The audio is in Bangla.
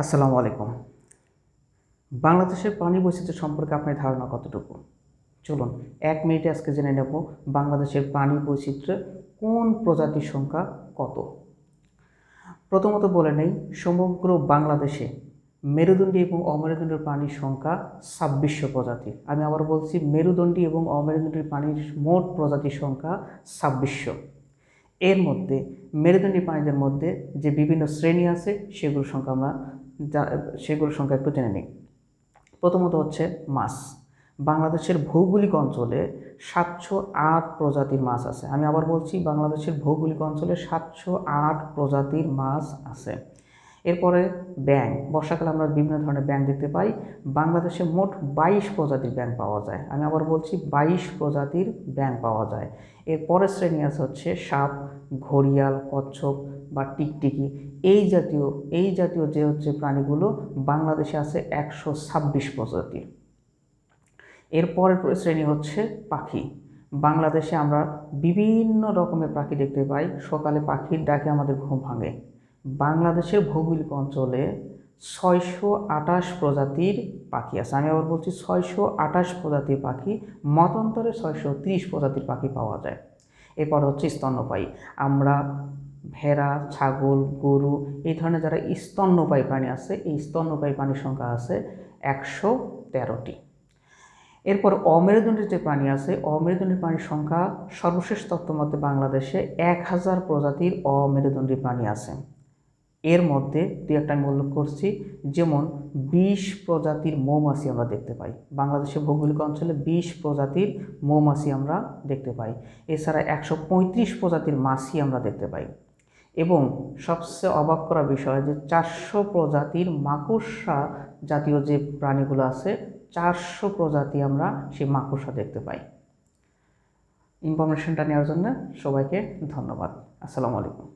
আসসালামু আলাইকুম। বাংলাদেশের প্রাণী বৈচিত্র্য সম্পর্কে আপনার ধারণা কতটুকু? চলুন, এক মিনিটে আজকে জেনে নেব বাংলাদেশের প্রাণী বৈচিত্র্য কোন প্রজাতির সংখ্যা কত। প্রথমত বলে নেই, সমগ্র বাংলাদেশে মেরুদণ্ডী এবং অমেরুদণ্ডী প্রাণীর সংখ্যা ছাব্বিশশো প্রজাতি আমি আবার বলছি, মেরুদণ্ডী এবং অমেরুদণ্ডী প্রাণীর মোট প্রজাতির সংখ্যা ছাব্বিশশো। এর মধ্যে, মেরুদণ্ডী প্রাণীদের মধ্যে যে বিভিন্ন শ্রেণি আছে, সেগুলোর সংখ্যা আমরা সেগুলোর সংখ্যা একটু জেনে নিই। প্রথমত হচ্ছে মাছ। বাংলাদেশের ভৌগোলিক অঞ্চলে সাতশো আট প্রজাতির মাছ আছে। আমি আবার বলছি, বাংলাদেশের ভৌগোলিক অঞ্চলে সাতশো আট প্রজাতির মাছ আছে। এরপরে ব্যাং বর্ষাকালে আমরা বিভিন্ন ধরনের ব্যাং দেখতে পাই। বাংলাদেশে মোট বাইশ প্রজাতির ব্যাং পাওয়া যায়। আমি আবার বলছি, বাইশ প্রজাতির ব্যাং পাওয়া যায়। এর পরের শ্রেণি আছে হচ্ছে সাপ, ঘড়িয়াল, কচ্ছপ বা টিকটিকি। এই জাতীয় এই জাতীয় যে হচ্ছে প্রাণীগুলো বাংলাদেশে আছে একশো ছাব্বিশ প্রজাতির। এর পরের শ্রেণি হচ্ছে পাখি। বাংলাদেশে আমরা বিভিন্ন রকমের পাখি দেখতে পাই। সকালে পাখির ডাকে আমাদের ঘুম ভাঙে। বাংলাদেশের ভৌগোলিক অঞ্চলে ছয়শো আটাশ প্রজাতির পাখি আছে। আমি আবার বলছি ছয়শো আটাশ প্রজাতির পাখি, মতান্তরে ছয়শো তিরিশ প্রজাতির পাখি পাওয়া যায়। এরপর হচ্ছে স্তন্যপায়ী। আমরা ভেড়া, ছাগল, গরু, এই ধরনের যারা স্তন্যপায়ী প্রাণী আছে, এই স্তন্যপায়ী প্রাণীর সংখ্যা আছে একশো তেরোটি। এরপর অমেরুদণ্ডের যে প্রাণী আছে অমেরুদণ্ডী প্রাণীর সংখ্যা সর্বশেষ তথ্য মতে বাংলাদেশে এক হাজার প্রজাতির অমেরুদণ্ডী প্রাণী আছে। এর মধ্যে দু একটা আমি উল্লেখ করছি, যেমন বিশ প্রজাতির মৌমাছি আমরা দেখতে পাই। বাংলাদেশের ভৌগোলিক অঞ্চলে বিশ প্রজাতির মৌমাছি আমরা দেখতে পাই। এছাড়া একশো পঁয়ত্রিশ প্রজাতির মাছি আমরা দেখতে পাই। এবং সবচেয়ে অবাক করা বিষয় যে চারশো প্রজাতির মাকড়সা জাতীয় যে প্রাণীগুলো আছে, চারশো প্রজাতি আমরা সেই মাকড়সা দেখতে পাই। ইনফরমেশনটা নেওয়ার জন্য সবাইকে ধন্যবাদ। আসসালামু আলাইকুম।